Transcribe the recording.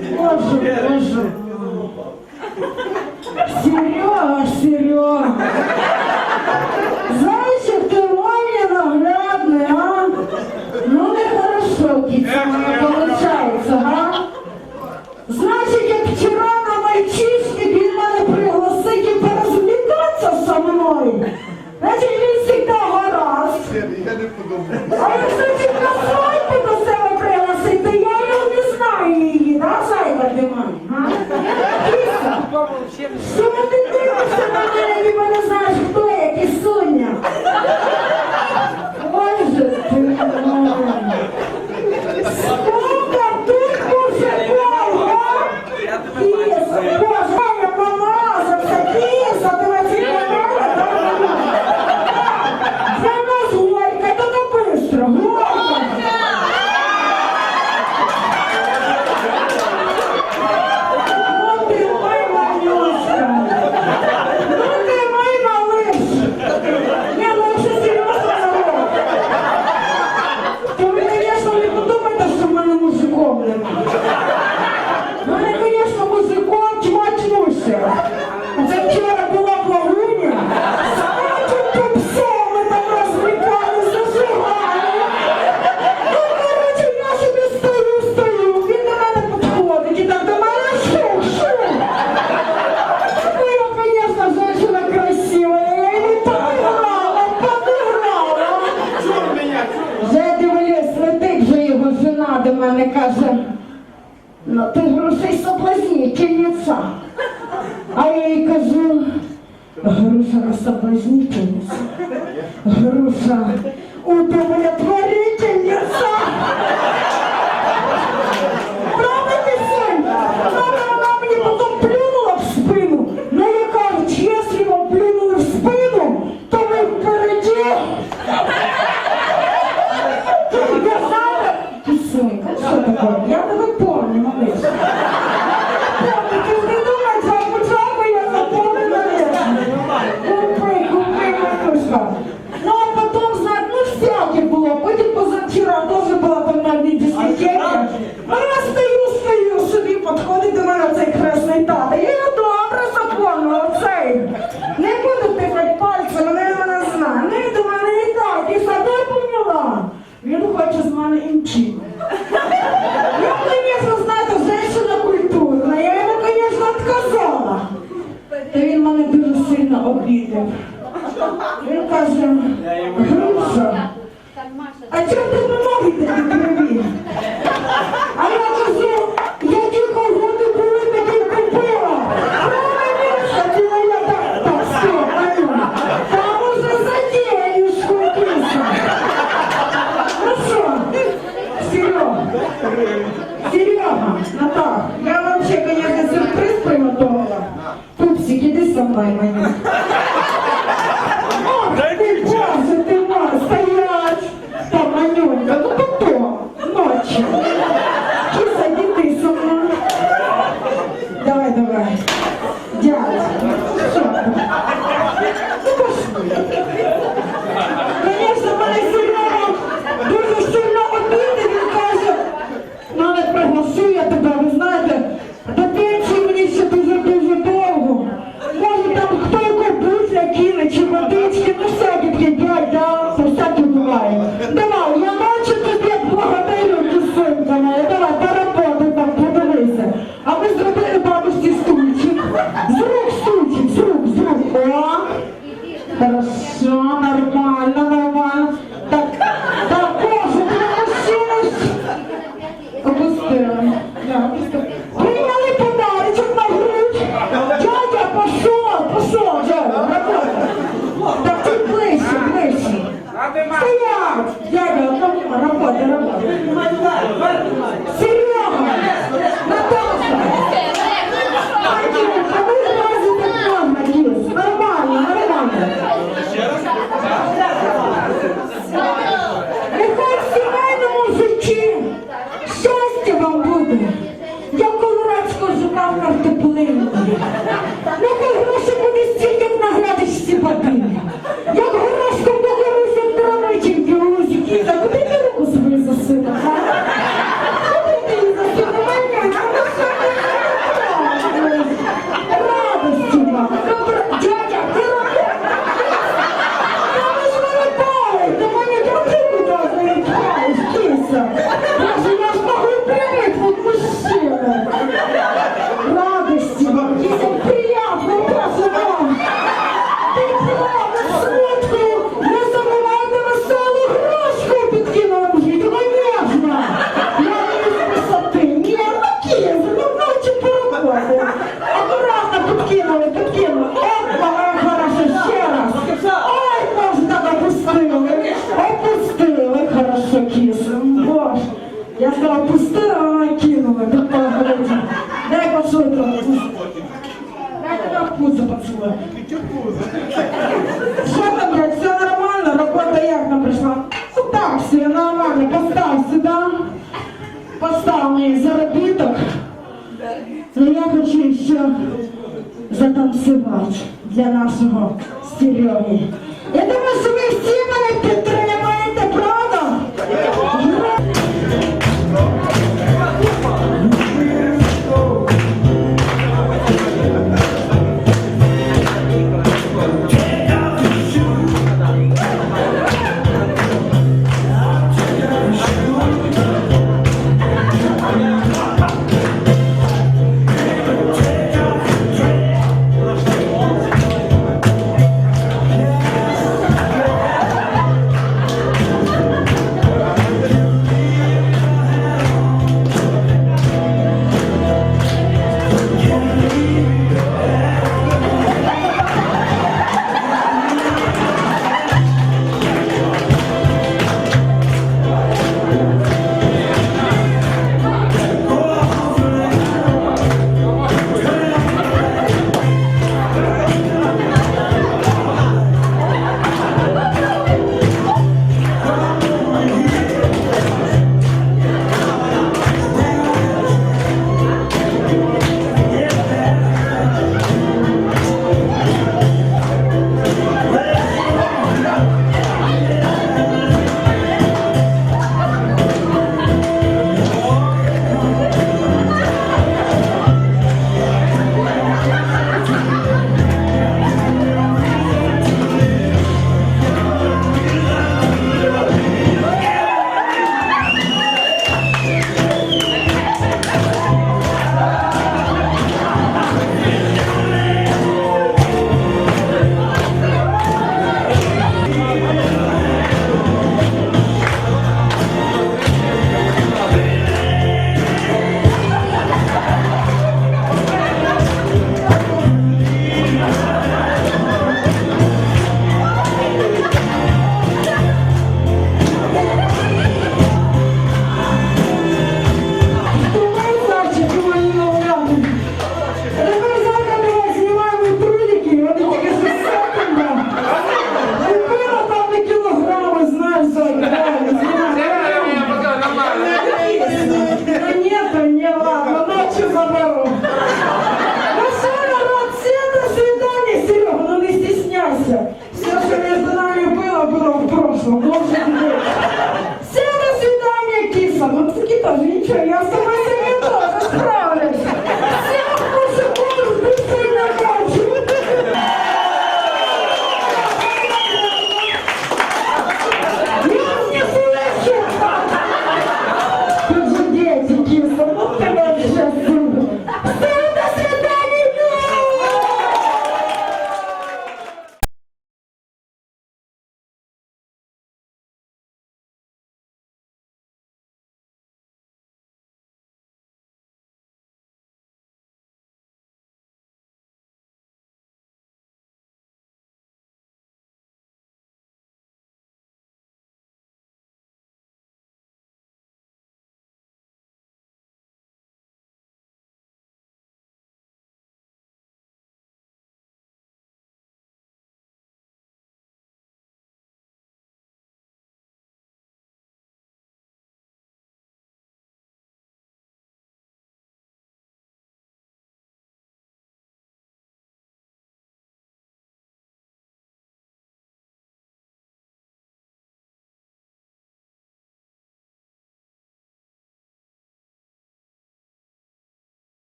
Боже, боже. Серега, Серега. Зайчик, ты мой ненаглядний, а? Ну нехорошо, кіця, получается, а? Значить, як вчера на мальчишник він мене пригласить і порозмітатися со мною. Значить, він всегда гаразд. Я не. Що ти дивишся на мене, ніби не знаєш, хто я, кисуня? до мене каже, ну ти грошей соблазнительниця. А я їй кажу, груша розсоблазнительниця, груша удовлетворення. діти. Ми кажемо, груша. А чому ви не можете? кисом. Боже. Я сказала, пусти, а вона кинула. Дай пошуй там пусти. Дай тебе пузо поцілую. Что там, блядь, все нормально? Работа як пришла. Ну так, все нормально, Поставь сюда. Поставь мій заробіток. Но я хочу еще затанцевать для нашего Сереги. Я думаю, що ви